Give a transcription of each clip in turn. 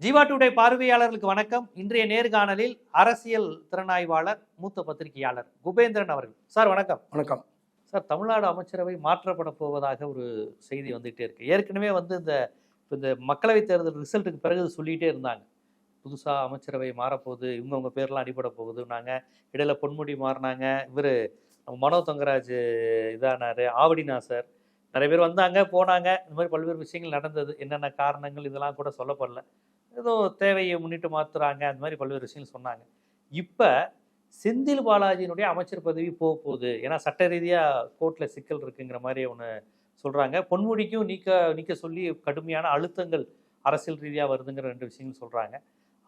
Jeeva today பார்வையாளர்களுக்கு வணக்கம். இன்றைய நேர்காணலில் அரசியல் திறனாய்வாளர் மூத்த பத்திரிகையாளர் குபேந்திரன் அவர்கள். சார் வணக்கம். வணக்கம். சார் தமிழ்நாடு அமைச்சரவை மாற்றப்பட போவதாக ஒரு செய்தி வந்துகிட்டே இருக்கு. ஏற்கனவே வந்து இந்த இப்ப இந்த மக்களவைத் தேர்தல் ரிசல்ட்டுக்கு பிறகு சொல்லிகிட்டே இருந்தாங்க. புதுசாக அமைச்சரவை மாறப்போகுது இவங்கவுங்க பேர்லாம் அடிபட போகுதுன்னாங்க. இடையில பொன்முடி மாறினாங்க. இவர் மனோ தங்கராஜ் இதானாரு ஆவடிநாசர் நிறைய பேர் வந்தாங்க போனாங்க. இந்த மாதிரி பல்வேறு விஷயங்கள் நடந்தது. என்னென்ன காரணங்கள் இதெல்லாம் கூட சொல்லப்படல. ஏதோ தேவையை முன்னிட்டு மாற்றுறாங்க அந்த மாதிரி பல்வேறு விஷயங்கள் சொன்னாங்க. இப்போ செந்தில் பாலாஜியினுடைய அமைச்சர் பதவி போக போகுது. ஏன்னா சட்ட ரீதியாக கோர்ட்டில் சிக்கல் இருக்குங்கிற மாதிரி ஒன்று சொல்கிறாங்க பொன்முடிக்கும் நீக்க நீக்க சொல்லி கடுமையான அழுத்தங்கள் அரசியல் ரீதியாக வருதுங்கிற ரெண்டு விஷயங்கள் சொல்கிறாங்க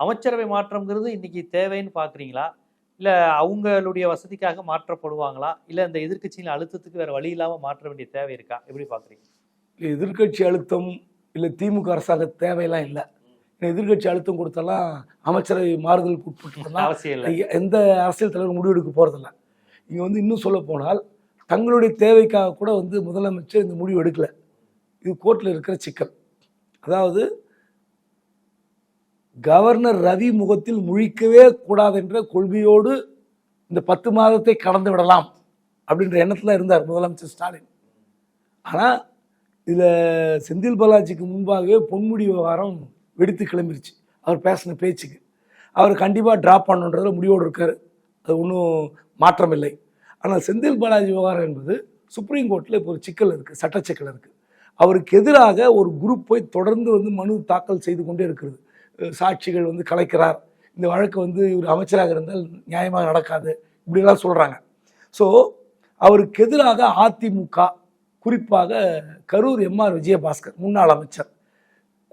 அமைச்சரவை மாற்றம்ங்கிறது இன்றைக்கி தேவைன்னு பார்க்குறீங்களா இல்லை அவங்களுடைய வசதிக்காக மாற்றப்படுவாங்களா? இல்லை இந்த எதிர்க்கட்சியின் அழுத்தத்துக்கு வேறு வழி இல்லாமல் மாற்ற வேண்டிய தேவை இருக்கா? எப்படி பார்க்குறீங்க எதிர்க்கட்சி அழுத்தம் இல்லை திமுக அரசாங்க தேவையெல்லாம் இல்லை. எதிர்க்கட்சி அழுத்தம் கொடுத்தெல்லாம் அமைச்சரவை மாறுதலுக்கு இல்லை. எந்த அரசியல் தலைவர் முடிவெடுக்க போகிறதில்ல இங்கே வந்து இன்னும் சொல்ல போனால் தங்களுடைய தேவைக்காக கூட வந்து முதலமைச்சர் இந்த முடிவு எடுக்கல. இது கோர்ட்டில் இருக்கிற சிக்கல். அதாவது கவர்னர் ரவி முகத்தில் முழிக்கவே கூடாது என்ற கொள்கையோடு இந்த பத்து மாதத்தை கடந்து விடலாம் அப்படின்ற எண்ணத்தில் இருந்தார் முதலமைச்சர் ஸ்டாலின். ஆனால் இதில் செந்தில் பாலாஜிக்கு முன்பாகவே பொன்முடி விவகாரம் வெடித்து கிளம்பிருச்சு. அவர் பேசின பேச்சுக்கு. அவர் கண்டிப்பாக ட்ராப் பண்ணுன்றதுல முடிவோடு இருக்கார். அது ஒன்றும் மாற்றம் இல்லை ஆனால் செந்தில் பாலாஜி விவகாரம் என்பது சுப்ரீம் கோர்ட்டில் இப்போ ஒரு சிக்கல் இருக்குது சட்ட சிக்கல் இருக்குது அவருக்கு எதிராக ஒரு குரூப் போய் தொடர்ந்து வந்து மனு தாக்கல் செய்து கொண்டே இருக்கிறது. சாட்சிகள் வந்து கலைக்கிறார். இந்த வழக்கு வந்து இவர் அமைச்சராக இருந்தால் நியாயமாக நடக்காது. இப்படிலாம் சொல்கிறாங்க ஸோ அவருக்கு எதிராக அதிமுக குறிப்பாக கரூர் எம்ஆர் விஜயபாஸ்கர் முன்னாள் அமைச்சர்.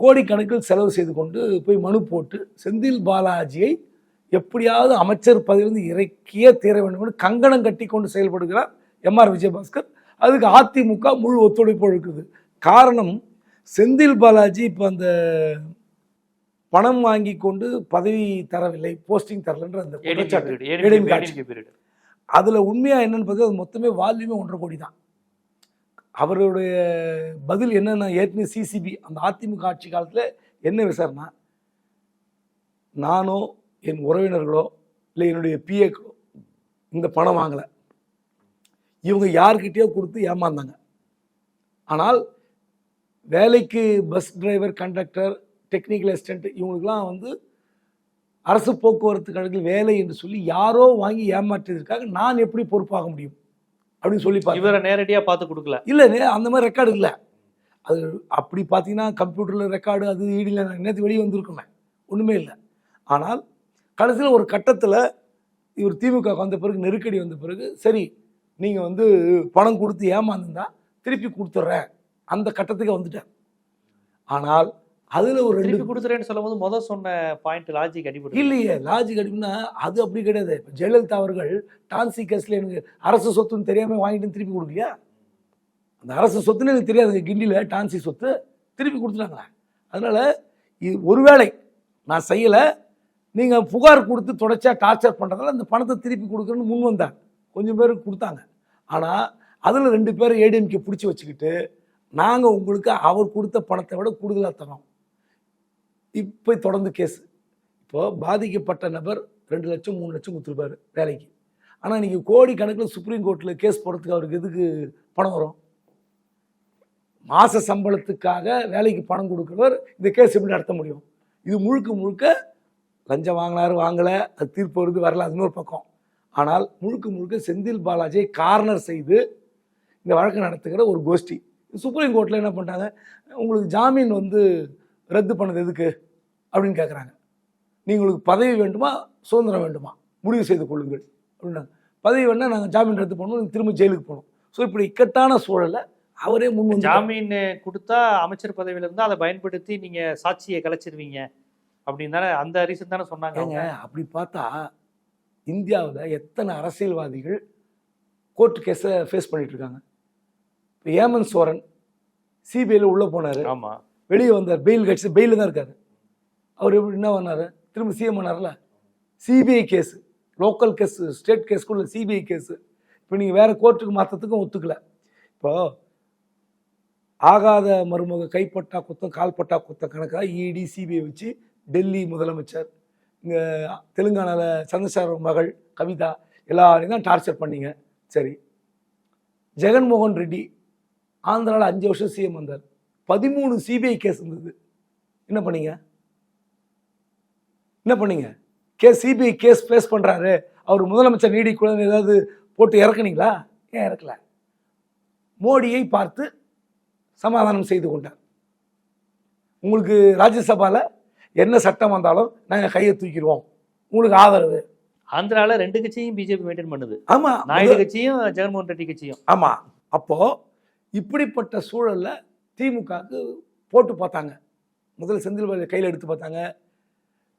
கோடிக்கணக்கில் செலவு செய்து கொண்டு போய் மனு போட்டு செந்தில் பாலாஜியை எப்படியாவது அமைச்சர் பதவியிலிருந்து இறக்கியே தீர வேண்டும் என்று கங்கணம் கட்டி கொண்டு செயல்படுகிறார் எம்ஆர் விஜயபாஸ்கர். அதுக்கு அதிமுக முழு ஒத்துழைப்பு இருக்குது காரணம் செந்தில் பாலாஜி இப்போ அந்த பணம் வாங்கி கொண்டு பதவி தரவில்லை போஸ்டிங் தரலன்ற அந்த அதில் உண்மையாக என்னன்னு பார்த்தா அது மொத்தமே வால்யூமே ஒன்றரை கோடி தான். அவருடைய பதில் என்னென்ன ஏற்கனவே சிசிபி அந்த அதிமுக ஆட்சி காலத்தில் என்ன விசாரணை? நானோ என் உறவினர்களோ இல்லை என்னுடைய பிஏக்களோ இந்த பணம் வாங்கலை. இவங்க யார்கிட்டயோ கொடுத்து ஏமாந்தாங்க. ஆனால் வேலைக்கு bus driver conductor technical assistant இவங்களுக்கெல்லாம் வந்து அரசு போக்குவரத்து கழகத்தில் வேலை என்று சொல்லி யாரோ வாங்கி ஏமாற்றியதற்காக நான் எப்படி பொறுப்பாக முடியும்? அப்படின்னு சொல்லி இவரை நேரடியா பார்த்து கொடுக்கல. இல்லைண்ணே அந்த மாதிரி ரெக்கார்டு இல்லை. அது அப்படி பார்த்தீங்கன்னா கம்ப்யூட்டரில் ரெக்கார்டு அது ஈடியில் நேற்று வெளியே வந்திருக்குமே. ஒன்றுமே இல்லை. ஆனால் கடைசியில் ஒரு கட்டத்தில் இவர் திமுக வந்த பிறகு நெருக்கடி வந்த பிறகு சரி நீங்கள் வந்து பணம் கொடுத்து ஏமாந்துருந்தா திருப்பி கொடுத்துட்றேன் அந்த கட்டத்துக்கு வந்துட்டேன் ஆனால் அதில் ஒரு ரெண்டு கொடுத்துறேன்னு சொல்லும்போது முதல் சொன்ன பாயிண்ட் லாஜிக் அடிபட்டு இல்லையே லாஜிக் அடிப்புனா அது அப்படி கிடையாது. இப்போ ஜெயலலிதா அவர்கள் டான்சி கேஸில் எனக்கு அரசு சொத்துன்னு தெரியாமல் வாங்கிட்டு திருப்பி கொடுக்கலையா? அந்த அரசு சொத்துன்னு எனக்கு தெரியாது கிண்டியில் டான்சி சொத்து திருப்பி கொடுத்துட்டாங்களே? அதனால் இது ஒருவேளை நான் செய்யலை நீங்கள் புகார் கொடுத்து தொடர்ச்சியாக டார்ச்சர் பண்ணுறதால அந்த பணத்தை திருப்பி கொடுக்குறேன்னு முன் வந்தாங்க கொஞ்சம் பேருக்கு கொடுத்தாங்க. ஆனால் அதில் ரெண்டு பேர் ஏடிஎம்கே பிடிச்சி வச்சுக்கிட்டு நாங்கள் உங்களுக்கு அவர் கொடுத்த பணத்தை விட கூடுதலாக தரோம் இப்போ தொடர்ந்து கேஸ். இப்போ பாதிக்கப்பட்ட நபர் ரெண்டு லட்சம் மூணு லட்சம் கொடுத்துருப்பாரு வேலைக்கு. ஆனால் இன்றைக்கி கோடி கணக்கில் சுப்ரீம் கோர்ட்டில் கேஸ் போடுறதுக்கு அவருக்கு எதுக்கு பணம் வரும்? மாத சம்பளத்துக்காக வேலைக்கு பணம் கொடுக்குறவர் இந்த கேஸ் எப்படி நடத்த முடியும்? இது முழுக்க முழுக்க லஞ்சம் வாங்கினாரு வாங்கலை அது தீர்ப்பு வருது வரல அது இன்னொரு பக்கம். ஆனால் முழுக்க முழுக்க செந்தில் பாலாஜியை கார்னர் செய்து இந்த வழக்கு நடத்துகிற ஒரு கோஷ்டி. சுப்ரீம் கோர்ட்டில் என்ன பண்ணிட்டாங்க? உங்களுக்கு ஜாமீன் வந்து ரத்து பண்ணது எதுக்கு? அப்படின்னு கேட்குறாங்க நீங்களுக்கு பதவி வேண்டுமா? சுதந்திரம் வேண்டுமா? முடிவு செய்து கொள்ளுங்கள். அப்படின்னாங்க. பதவி வேணால் நாங்கள் ஜாமீன் ரத்து பண்ணுவோம் திரும்ப ஜெயிலுக்கு போகணும். ஸோ இப்படி இக்கட்டான சூழலை அவரே முன் ஜாமீன் கொடுத்தா அமைச்சர் பதவியில இருந்தா அதை பயன்படுத்தி நீங்க சாட்சியை கலைச்சிருவீங்க. அப்படின்னு தானே அந்த ரீசன் தானே சொன்னாங்க. அப்படி பார்த்தா இந்தியாவில் எத்தனை அரசியல்வாதிகள் கோர்ட் கேஸை ஃபேஸ் பண்ணிட்டு இருக்காங்க. இப்போ ஏமன் சோரன் சிபிஐயில் உள்ளே போனார். ஆமா. வெளியே வந்தார். பெயில் கட்சி பெயிலில் தான் இருக்கார். அவர் எப்படி என்ன பண்ணார்? திரும்ப CM பண்ணார்ல? CBI case local case state case கூட சிபிஐ கேஸு இப்போ நீங்கள் வேறு கோர்ட்டுக்கு மாற்றத்துக்கும் ஒத்துக்கல. இப்போ ஆகாத மருமக கைப்பட்டா குத்தம் கால்பட்டா குத்தம் கணக்காக இடி சிபிஐ வச்சு டெல்லி முதலமைச்சர் இங்கே தெலுங்கானாவில் சந்திரசேகர் மகள் கவிதா எல்லாரையும் தான் டார்ச்சர் பண்ணீங்க. சரி. ஜெகன்மோகன் ரெட்டி ஆந்திராவில் அஞ்சு வருஷம் சிஎம் வந்தார். பதிமூணு சிபிஐ கேஸ் இருந்தது. என்ன பண்ணீங்க? என்ன பண்ணீங்க? கேஸ் சிபிஐ கேஸ் ஃபேஸ் பண்ணுறாரு அவர் முதலமைச்சர் நீடிக்குள்ள ஏதாவது போட்டு இறக்குனீங்களா? ஏன் இறக்கல? மோடியை பார்த்து சமாதானம் செய்து கொண்டார். உங்களுக்கு ராஜ்யசபாவில் என்ன சட்டம் வந்தாலும் நாங்கள் கையை தூக்கிடுவோம். உங்களுக்கு ஆதரவு. ஆந்திரால ரெண்டு கட்சியும் பிஜேபி மெயின்டைன் பண்ணுது. ஆமாம் நாயுடு கட்சியும் ஜெகன்மோகன் ரெட்டி கட்சியும். ஆமாம் அப்போது இப்படிப்பட்ட சூழலில் திமுகவுக்கு போட்டு பார்த்தாங்க. முதல்ல செந்தில் பாலாஜி கையில் எடுத்து பார்த்தாங்க.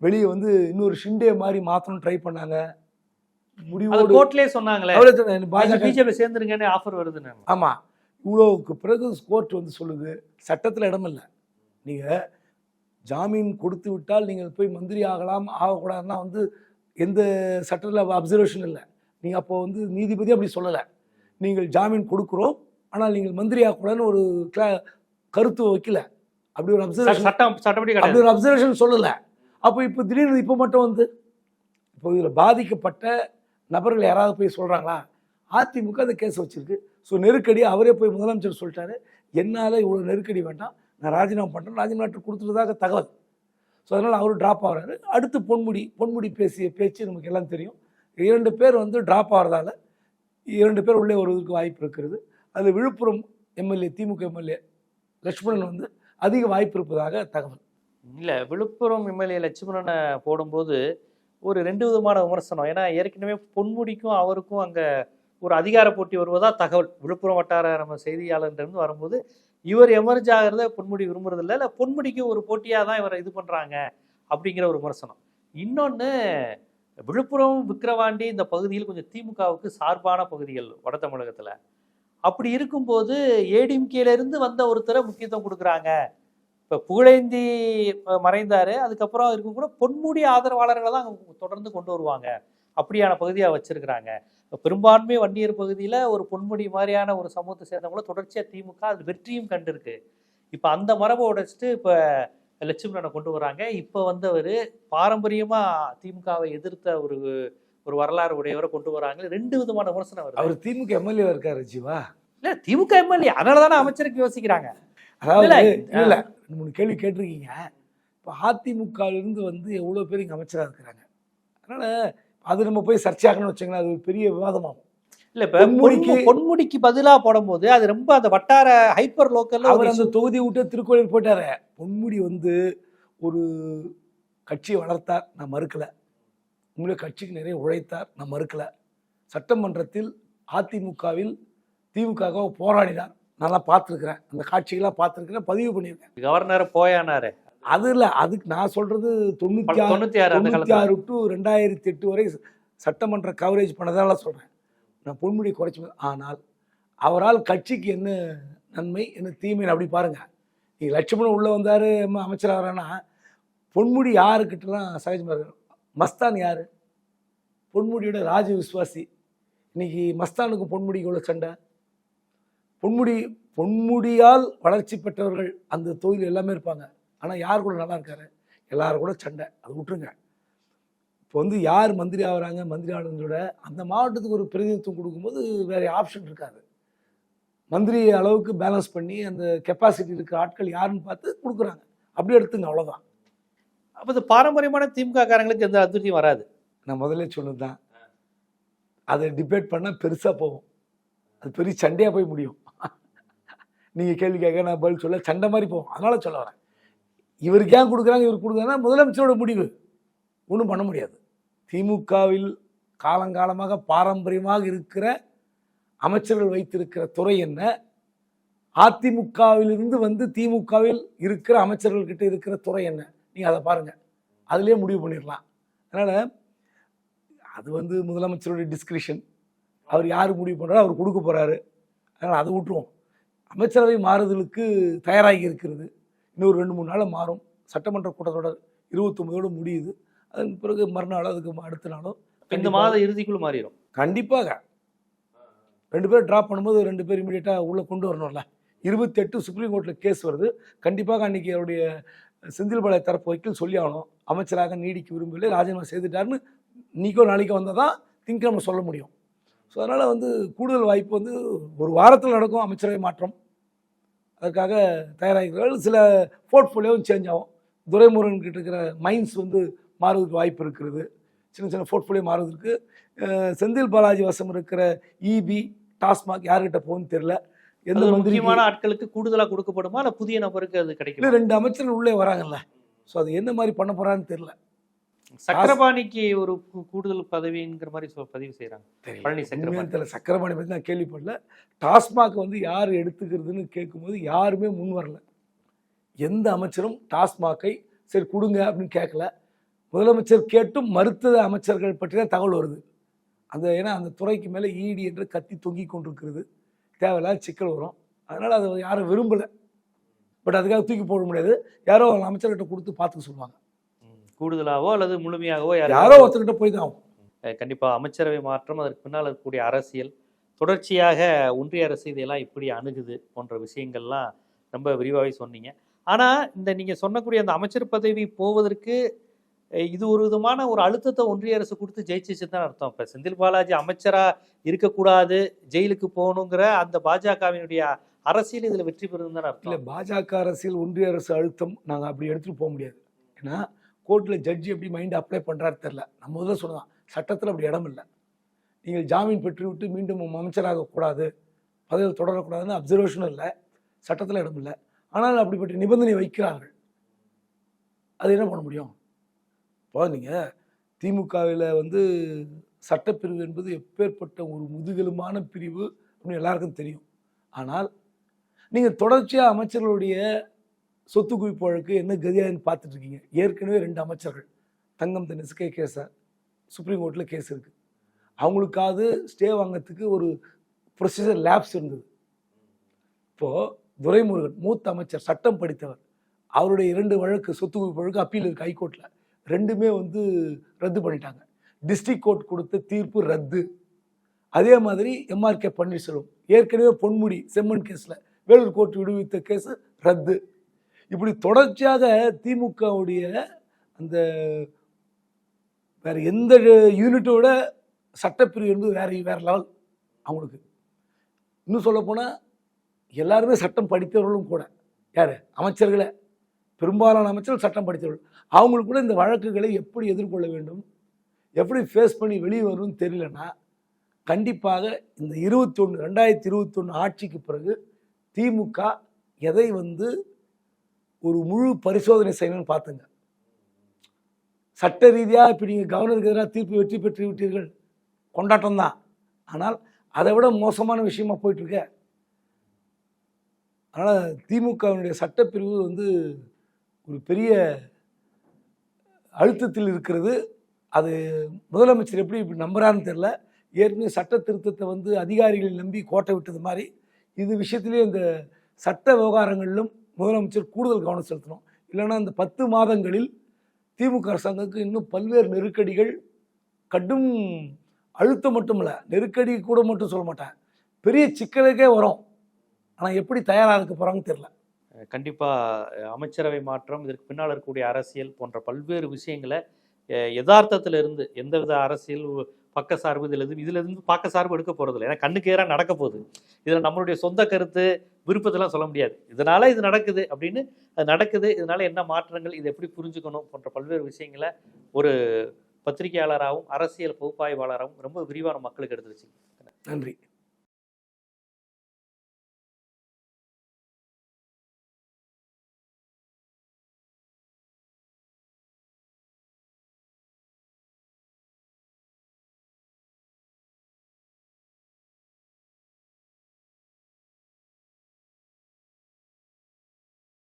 வெளியே வந்து இன்னொரு ஷிண்டே மாதிரி மாற்றணும்னு ட்ரை பண்ணாங்க. அது முடிவோடு கோர்ட்லயே சொன்னாங்களே பிஜேபி சேர்ந்துருங்கன்னு ஆஃபர் வருதுன்னு. ஆமாம் இவ்வளோவுக்கு பிறகு கோர்ட் வந்து சொல்லுது சட்டத்தில் இடம் இல்லை. நீங்கள் ஜாமீன் கொடுத்து விட்டால் நீங்கள் போய் மந்திரி ஆகலாம் ஆகக்கூடாதுன்னா வந்து எந்த சட்டத்தில் அப்சர்வேஷன் இல்லை. நீங்கள் அப்போ வந்து நீதிபதி அப்படி சொல்லலை. நீங்கள் ஜாமீன் கொடுக்குறோம் ஆனால் நீங்கள் மந்திரி ஆகக்கூடாதுன்னு ஒரு கிளா கருத்து வைக்கல. அப்படி ஒரு அப்சர்வேஷன் சட்டம் சட்டப்படி அப்படி ஒரு அப்சர்வேஷன் சொல்லலை. அப்போ இப்போ திடீர்னு இப்போ மட்டும் வந்து இப்போ இதில் பாதிக்கப்பட்ட நபர்கள் யாராவது போய் சொல்கிறாங்களா அதிமுக அந்த கேஸ் வச்சிருக்கு. ஸோ நெருக்கடி அவரே போய் முதலமைச்சர் சொல்லிட்டாரு. என்னால் இவ்வளோ நெருக்கடி வேண்டாம். நான் ராஜினாமா பண்ணுறேன் ராஜினாமா கொடுத்துட்டதாக தகவல். ஸோ அதனால் அவர் ட்ராப் ஆகிறாரு. அடுத்து பொன்முடி பொன்முடி பேசிய பேச்சு நமக்கு எல்லாம் தெரியும். இரண்டு பேர் வந்து ட்ராப் ஆகிறதால இரண்டு பேர் உள்ளே வருவதற்கு வாய்ப்பு இருக்கிறது. அதில் விழுப்புரம் எம்எல்ஏ திமுக எம்எல்ஏ லட்சுமணன் வந்து அதிக வாய்ப்பு இருப்பதாக தகவல். இல்லை விழுப்புரம் எம்எல்ஏ லட்சுமணனை போடும்போது ஒரு ரெண்டு விதமான விமர்சனம். ஏன்னா ஏற்கனவே பொன்முடிக்கும் அவருக்கும் அங்கே ஒரு அதிகார போட்டி வருவதா தகவல். விழுப்புரம் வட்டார நம்ம செய்தியாளர்கிட்டருந்து வரும்போது இவர் எமர்ஜ் ஆகிறத பொன்முடி விரும்புறது இல்லை இல்ல பொன்முடிக்கு ஒரு போட்டியாக தான் இவரை இது பண்ணுறாங்க அப்படிங்கிற ஒரு விமர்சனம். இன்னொன்று விழுப்புரம் விக்கிரவாண்டி இந்த பகுதியில் கொஞ்சம் திமுகவுக்கு சார்பான பகுதிகள் வட தமிழகத்தில். அப்படி இருக்கும்போது ஏடிஎம்கேலேருந்து வந்த ஒருத்தரை முக்கியத்துவம் கொடுக்குறாங்க. இப்போ புகழேந்தி மறைந்தார். அதுக்கப்புறம் இருக்கும் கூட பொன்முடி ஆதரவாளர்களை தான் அங்க தொடர்ந்து கொண்டு வருவாங்க. அப்படியான பகுதியாக வச்சுருக்கிறாங்க. பெரும்பான்மை வன்னியர் பகுதியில் ஒரு பொன்முடி மாதிரியான ஒரு சமூகத்தை சேர்ந்தவங்கள தொடர்ச்சியாக திமுக அது வெற்றியும் கண்டிருக்கு. இப்போ அந்த மரபை உடைச்சிட்டு இப்போ லட்சுமணனை கொண்டு வராங்க. இப்போ வந்தவர் பாரம்பரியமாக திமுகவை எதிர்த்த ஒரு ஒரு வரலாறு உடையவரை கொண்டு வராங்க ரெண்டு விதமான விமர்சனம் வருது. அவர் திமுக எம்எல்ஏ இருக்காரு ஜீவா. இல்ல திமுக எம்எல்ஏ அதனால தானே அமைச்சருக்கு யோசிக்கிறாங்க. அதாவது இல்ல, மூணு கேள்வி கேட்டிருக்கீங்க. இப்போ அதிமுகல இருந்து வந்து எவ்வளோ பேர் இங்கே அமைச்சராக இருக்கிறாங்க? அதனால அது நம்ம போய் சர்ச்சையாகணும்னு வச்சுங்களேன் அது ஒரு பெரிய விவாதமாகும். இல்ல இப்ப பொன்முடிக்கு- பொன்மு- பொன்முடிக்கு பதிலா போடும்போது அது ரொம்ப அந்த வட்டார ஹைப்பர் லோக்கல்ல அவர் அந்த தொகுதி விட்டு திருக்கோயில் போயிட்டாரு. பொன்முடி வந்து ஒரு கட்சியை வளர்த்தார். நான் மறுக்கல. உண்மையிலே கட்சிக்கு நிறைய உழைத்தார். நான் மறுக்கல. சட்டமன்றத்தில் அதிமுகவில் திமுகவை போராடினார். நல்லா பார்த்துருக்கிறேன். அந்த காட்சிகளாக பார்த்துருக்கிறேன். பதிவு பண்ணியிருக்கேன். கவர்னர் போயானாரு. அது இல்லை. அதுக்கு நான் சொல்றது தொண்ணூற்றி ஆறு தொண்ணூற்றி ஆறு டு ரெண்டாயிரத்தி எட்டு வரை சட்டமன்ற கவரேஜ் பண்ணதால சொல்கிறேன் நான் பொன்முடி குறைச்சி ஆனால் அவரால் கட்சிக்கு என்ன நன்மை என்ன தீமைன்னு அப்படி பாருங்க. நீங்கள் லட்சுமணன் உள்ளே வந்தார் அமைச்சர் ஆகிறான்னா பொன்முடி யாருக்கிட்டலாம் சகஜமாக இருக்கு மஸ்தான் யார்? பொன்முடியோட ராஜ விஸ்வாசி. இன்னைக்கு மஸ்தானுக்கும் பொன்முடிக்கு உள்ள சண்டை. பொன்முடி பொன்முடியால் வளர்ச்சி பெற்றவர்கள் அந்த தொழில் எல்லாமே இருப்பாங்க. ஆனால் யார் கூட நல்லா இருக்காரு? எல்லாரும் கூட சண்டை. அது விட்டுருங்க. இப்போ வந்து யார் மந்திரி ஆகிறாங்க? மந்திரி ஆனதோட அந்த மாவட்டத்துக்கு ஒரு பிரதிநிதித்துவம் கொடுக்கும்போது வேறு ஆப்ஷன் இருக்காது. மந்திரி அளவுக்கு பேலன்ஸ் பண்ணி அந்த கெப்பாசிட்டி இருக்கிற ஆட்கள் யாருன்னு பார்த்து கொடுக்குறாங்க. அப்படி எடுத்துங்க அவ்வளோதான் அப்போ இந்த பாரம்பரியமான திமுக காரங்களுக்கு எந்த அதிர்ச்சியும் வராது. நான் முதல்ல சொன்னது தான் அதை டிபேட் பண்ணால் பெருசாக போகும். அது பெரிய சண்டையாக போய் முடியும். நீங்கள் கேள்வி கேட்க நான் பதில் சொல்ல சண்டை மாதிரி போகும். அதனால சொல்ல வரேன். இவருக்கு ஏன் கொடுக்குறாங்க? இவருக்கு கொடுக்குறாங்கன்னா முதலமைச்சரோட முடிவு. ஒன்றும் பண்ண முடியாது. திமுகவில் காலங்காலமாக பாரம்பரியமாக இருக்கிற அமைச்சர்கள் வைத்திருக்கிற துறை என்ன? அதிமுகவிலிருந்து வந்து திமுகவில் இருக்கிற அமைச்சர்கள்கிட்ட இருக்கிற துறை என்ன? நீங்கள் அதை பாருங்கள் அதுலேயே முடிவு பண்ணிடலாம் அதனால் அது வந்து முதலமைச்சருடைய டிஸ்கிரிஷன் அவர் யார் முடிவு பண்ணுறாரோ அவர் கொடுக்க போகிறாரு அதனால் அதை விட்டுருவோம். அமைச்சரவை மாறுதலுக்கு தயாராகி இருக்கிறது. இன்னொரு ரெண்டு மூணு நாளில் மாறும். சட்டமன்ற கூட்டத்தொடர் இருபத்தொம்பதோடு முடியுது. அதன் பிறகு மறுநாளோ அதுக்கு அடுத்த நாளோ இந்த மாத இறுதிக்குள்ள மாறிடும் கண்டிப்பாக. ரெண்டு பேர் ட்ராப் பண்ணும்போது ரெண்டு பேர் இமீடியட்டாக உள்ளே கொண்டு வரணும்ல. இருபத்தெட்டு சுப்ரீம் கோர்ட்டில் கேஸ் வருது. கண்டிப்பாக அன்றைக்கி அவருடைய செந்தில்பாளைய தரப்பு வக்கீல் சொல்லி ஆகணும். அமைச்சராக நீடிக்க விரும்பவில்லை. ராஜினாமா செய்துட்டாருன்னு இன்றைக்கோ நாளைக்கோ வந்தால் தான் திங்கக்கிழமை சொல்ல முடியும். ஸோ அதனால் வந்து கூடுதல் வாய்ப்பு வந்து ஒரு வாரத்தில் நடக்கும் அமைச்சரவை மாற்றம். அதற்காக தயாராகிறார்கள். சில போர்ட்ஃபோலியோவும் சேஞ்ச் ஆகும். துரைமுருகன் கிட்ட இருக்கிற மைண்ட்ஸ் வந்து மாறுவதற்கு வாய்ப்பு இருக்கிறது. சின்ன சின்ன போர்ட்ஃபோலியோ மாறுவதற்கு செந்தில் பாலாஜி வசம் இருக்கிற இபி டாஸ்மாக் யார்கிட்ட போகணும்னு தெரியல. எந்த முக்கியமான ஆட்களுக்கு கூடுதலா கொடுக்கப்படுமா? இல்ல புதிய நபருக்கு அது கிடைக்குமா? இல்லை ரெண்டு அமைச்சர்கள் உள்ளே வராங்கல்ல. ஸோ அது என்ன மாதிரி பண்ண போறான்னு தெரியல. சக்கரபாணிக்கு ஒரு கூடுதல் பதவிங்கிற மாதிரி பதிவு செய்யறாங்க பழனி சக்கரபாணி. தெரியல. சக்கரபாணி பற்றி நான் கேள்விப்படல. டாஸ்மாக் வந்து யார் எடுத்துக்கிறதுன்னு கேட்கும்போது யாருமே முன் வரல. எந்த அமைச்சரும் டாஸ்மாக்கை சரி கொடுங்க அப்படின்னு கேட்கல. முதலமைச்சர் கேட்டும் மறுத்த அமைச்சர்கள் பற்றி தான் தகவல் வருது. அந்த ஏன்னா அந்த துறைக்கு மேலே ஈடி என்று கத்தி தொங்கி கொண்டிருக்கிறது. தேவையில்லாத சிக்கல் வரும். அதனால் அதை யாரும் விரும்பலை. பட் அதுக்காக தூக்கி போட முடியாது. யாரோ அமைச்சர்கிட்ட கொடுத்து பார்த்துக்க சொல்லுவாங்க. ம். கூடுதலாவோ அல்லது முழுமையாகவோ யாரோ ஒருத்தர்கிட்ட போய் தான் ஆகும். அஹ் கண்டிப்பா அமைச்சரவை மாற்றம் அதற்கு பின்னால் இருக்கக்கூடிய அரசியல் தொடர்ச்சியாக ஒன்றிய அரசு இதெல்லாம் இப்படி அணுகுது போன்ற விஷயங்கள்லாம் ரொம்ப விரிவாகவே சொன்னீங்க. ஆனா இந்த நீங்க சொன்னக்கூடிய அந்த அமைச்சர் பதவி போவதற்கு இது ஒரு விதமான ஒரு அழுத்தத்தை ஒன்றிய அரசு கொடுத்து ஜெயிச்சிச்சுன்னு தான் அர்த்தம். இப்போ செந்தில் பாலாஜி அமைச்சராக இருக்கக்கூடாது ஜெயிலுக்கு போகணுங்கிற அந்த பாஜகவினுடைய அரசியல் இதில் வெற்றி பெறுதுன்னு அர்த்தம். இல்லை பாஜக அரசியல் ஒன்றிய அரசு அழுத்தம் நாங்கள் அப்படி எடுத்துகிட்டு போக முடியாது. ஏன்னா கோர்ட்டில் ஜட்ஜி எப்படி மைண்ட் அப்ளை பண்ணுறாரு தெரில நம்ம முதல்ல சொல்லலாம் சட்டத்தில் அப்படி இடம் இல்லை. நீங்கள் ஜாமீன் பெற்றுவிட்டு மீண்டும் அமைச்சராக கூடாது பதவியில் தொடரக்கூடாதுன்னு அப்சர்வேஷனும் இல்லை சட்டத்தில் இடம் இல்லை. ஆனால் அப்படிப்பட்ட நிபந்தனை வைக்கிறார்கள். அது என்ன பண்ண முடியும்? இப்போ நீங்கள் திமுகவில் வந்து சட்டப்பிரிவு என்பது எப்பேற்பட்ட ஒரு முதுகெலும்பான பிரிவு அப்படின்னு எல்லாருக்கும் தெரியும். ஆனால் நீங்கள் தொடர்ச்சியாக அமைச்சர்களுடைய சொத்து குவிப்பு வழக்கு என்ன கதியாதுன்னு பார்த்துட்டு இருக்கீங்க. ஏற்கனவே ரெண்டு அமைச்சர்கள் தங்கம் தன்னெஸ் கே. கேஸார் சுப்ரீம் கோர்ட்டில் கேஸ் இருக்குது அவங்களுக்காவது ஸ்டே வாங்கிறதுக்கு ஒரு ப்ரொசீஜர் லேப்ஸ் இருந்தது. இப்போது துரைமுருகன் மூத்த அமைச்சர் சட்டம் படித்தவர் அவருடைய இரண்டு வழக்கு சொத்து குவிப்பு வழக்கு அப்பீல் இருக்குது ஹைகோர்ட்டில் ரெண்டுமே வந்து ரத்து பண்ணிட்டாங்க. டிஸ்ட்ரிக் கோர்ட் கொடுத்த தீர்ப்பு ரத்து. அதே மாதிரி எம்ஆர்கே பன்னீர்செல்வம் ஏற்கனவே பொன்முடி செம்மன் கேஸில் வேலூர் கோர்ட் விடுவித்த கேஸ் ரத்து. இப்படி தொடர்ச்சியாக திமுகவுடைய அந்த வேற எந்த யூனிட்டோட சட்டப்பிரிவு என்பது வேற வேற லெவல் அவங்களுக்கு. இன்னும் சொல்லப்போனால் எல்லாருமே சட்டம் படித்தவர்களும் கூட. யார்? அமைச்சர்களை. பெரும்பாலான அமைச்சர்கள் சட்டம் படித்தவர்கள். அவங்களுக்கு கூட இந்த வழக்குகளை எப்படி எதிர்கொள்ள வேண்டும்? எப்படி ஃபேஸ் பண்ணி வெளியே வரும்னு தெரியலன்னா கண்டிப்பாக இந்த இருபத்தொன்று ரெண்டாயிரத்தி இருபத்தொன்று ஆட்சிக்கு பிறகு திமுக எதை வந்து ஒரு முழு பரிசோதனை செய்யணும்னு பார்த்துங்க. சட்ட ரீதியாக இப்போ நீங்கள் கவர்னருக்கு எதிராக தீர்ப்பு வெற்றி பெற்று விட்டீர்கள். கொண்டாட்டம் தான். ஆனால் அதை விட மோசமான விஷயமா போயிட்டுருக்க அதனால் திமுகவினுடைய சட்டப்பிரிவு வந்து ஒரு பெரிய அழுத்தத்தில் இருக்கிறது. அது முதலமைச்சர் எப்படி இப்படி நம்புறான்னு தெரில ஏற்கனவே சட்ட திருத்தத்தை வந்து அதிகாரிகள் நம்பி கோட்டை விட்டது மாதிரி இது விஷயத்திலே இந்த சட்ட விவகாரங்களிலும் முதலமைச்சர் கூடுதல் கவனம் செலுத்தணும். இல்லைன்னா இந்த பத்து மாதங்களில் திமுக அரசாங்கத்துக்கு இன்னும் பல்வேறு நெருக்கடிகள் கடும் அழுத்தம் மட்டும் இல்லை நெருக்கடி கூட மட்டும் சொல்ல மாட்டேன். பெரிய சிக்கலுக்கே வரும். ஆனால் எப்படி தயாராக இருக்க போகிறாங்கன்னு தெரில கண்டிப்பாக அமைச்சரவை மாற்றம் இதற்கு பின்னால் இருக்கக்கூடிய அரசியல் போன்ற பல்வேறு விஷயங்களை அஹ் யதார்த்தத்துல இருந்து எந்தவித அரசியல் பக்க சார்பு இதில் இருந்து இதுல இருந்து பக்க சார்பு எடுக்க போறது இல்லை. ஏன்னா கண்ணுக்கு நடக்க போகுது. இதில் நம்மளுடைய சொந்த கருத்து விருப்பத்தெல்லாம் சொல்ல முடியாது. இதனால் இது நடக்குது அப்படின்னு அது நடக்குது இதனால் என்ன மாற்றங்கள் இதை எப்படி புரிஞ்சுக்கணும் போன்ற பல்வேறு விஷயங்களை ஒரு பத்திரிகையாளராகவும் அரசியல் பகுப்பாய்வாளராகவும் ரொம்ப விரிவான மக்களுக்கு எடுத்து வச்சு நன்றி.